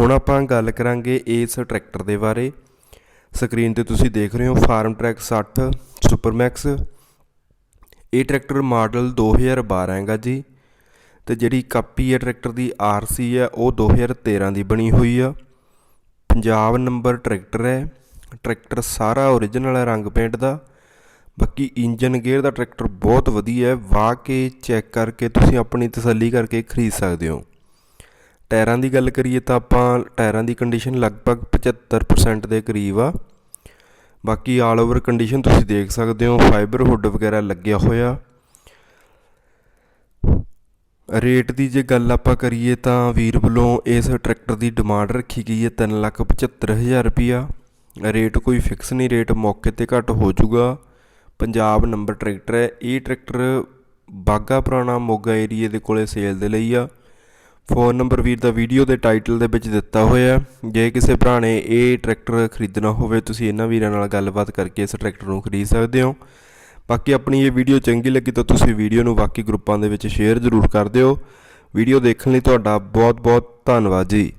ਹੁਣ ਆਪਾਂ ਗੱਲ ਕਰਾਂਗੇ ਇਸ ਟਰੈਕਟਰ ਦੇ ਬਾਰੇ। ਸਕਰੀਨ ਤੇ ਤੁਸੀਂ ਦੇਖ ਰਹੇ ਹੋ ਫਾਰਮ ਟਰੈਕ 60 ਸੁਪਰਮੈਕਸ। ਇਹ ਟਰੈਕਟਰ ਮਾਡਲ 2012 ਹੈਗਾ ਜੀ। ਤੇ ਜਿਹੜੀ ਕਾਪੀ ਹੈ ਟਰੈਕਟਰ ਦੀ ਆਰਸੀ ਹੈ, ਉਹ 2013 ਦੀ ਬਣੀ ਹੋਈ ਆ। ਪੰਜਾਬ ਨੰਬਰ ਟਰੈਕਟਰ ਹੈ। ਟਰੈਕਟਰ ਸਾਰਾ ਓਰੀਜਨਲ ਹੈ ਰੰਗ ਪੇਂਟ ਦਾ। ਬਾਕੀ ਇੰਜਨ ਗੇਅਰ ਦਾ ਟਰੈਕਟਰ ਬਹੁਤ ਵਧੀਆ ਹੈ। ਵਾਹ ਕੇ ਚੈੱਕ ਕਰਕੇ ਤੁਸੀਂ ਆਪਣੀ ਤਸੱਲੀ ਕਰਕੇ ਖਰੀਦ ਸਕਦੇ ਹੋ। ਟਾਇਰਾਂ ਦੀ ਗੱਲ ਕਰੀਏ ਤਾਂ ਆਪਾਂ ਟਾਇਰਾਂ ਦੀ ਕੰਡੀਸ਼ਨ ਲਗਭਗ 75% ਦੇ ਕਰੀਬ ਆ। ਬਾਕੀ ਆਲ ਓਵਰ ਕੰਡੀਸ਼ਨ ਤੁਸੀਂ ਦੇਖ ਸਕਦੇ ਹੋ ਫਾਈਬਰ ਹੁੱਡ ਵਗੈਰਾ ਲੱਗਿਆ ਹੋਇਆ। ਰੇਟ ਦੀ ਜੇ ਗੱਲ ਆਪਾਂ ਕਰੀਏ ਤਾਂ ਵੀਰ ਵੱਲੋਂ ਇਸ ਟਰੈਕਟਰ ਦੀ ਡਿਮਾਂਡ ਰੱਖੀ ਗਈ ਹੈ 375000 ਰੁਪਿਆ ਰੇਟ ਕੋਈ ਫਿਕਸ ਨਹੀਂ ਰੇਟ ਮੌਕੇ ਤੇ ਘੱਟ ਹੋ ਜਾਊਗਾ। ਪੰਜਾਬ ਨੰਬਰ ਟਰੈਕਟਰ ਹੈ, ਇਹ ਟਰੈਕਟਰ ਬਾਗਾ ਪੁਰਾਣਾ ਮੋਗਾ ਏਰੀਏ ਦੇ ਕੋਲੇ ਸੇਲ ਦੇ ਲਈ ਆ। ਫੋਨ ਨੰਬਰ ਵੀਰ ਦਾ ਵੀਡੀਓ ਦੇ ਟਾਈਟਲ ਦੇ ਵਿੱਚ ਦਿੱਤਾ ਹੋਇਆ ਜੇ ਕਿਸੇ ਭਰਾ ਨੇ ਇਹ ਟਰੈਕਟਰ ਖਰੀਦਣਾ ਹੋਵੇ, ਤੁਸੀਂ ਇਹਨਾਂ ਵੀਰਾਂ ਨਾਲ ਗੱਲਬਾਤ ਕਰਕੇ ਇਸ ਟਰੈਕਟਰ ਨੂੰ ਖਰੀਦ ਸਕਦੇ ਹੋ। ਬਾਕੀ ਆਪਣੀ ਇਹ ਵੀਡੀਓ ਚੰਗੀ ਲੱਗੀ ਤਾਂ ਤੁਸੀਂ ਵੀਡੀਓ ਨੂੰ ਬਾਕੀ ਗਰੁੱਪਾਂ ਦੇ ਵਿੱਚ ਸ਼ੇਅਰ ਜ਼ਰੂਰ ਕਰ ਦਿਓ। ਵੀਡੀਓ ਦੇਖਣ ਲਈ ਤੁਹਾਡਾ ਬਹੁਤ ਬਹੁਤ ਧੰਨਵਾਦ ਜੀ।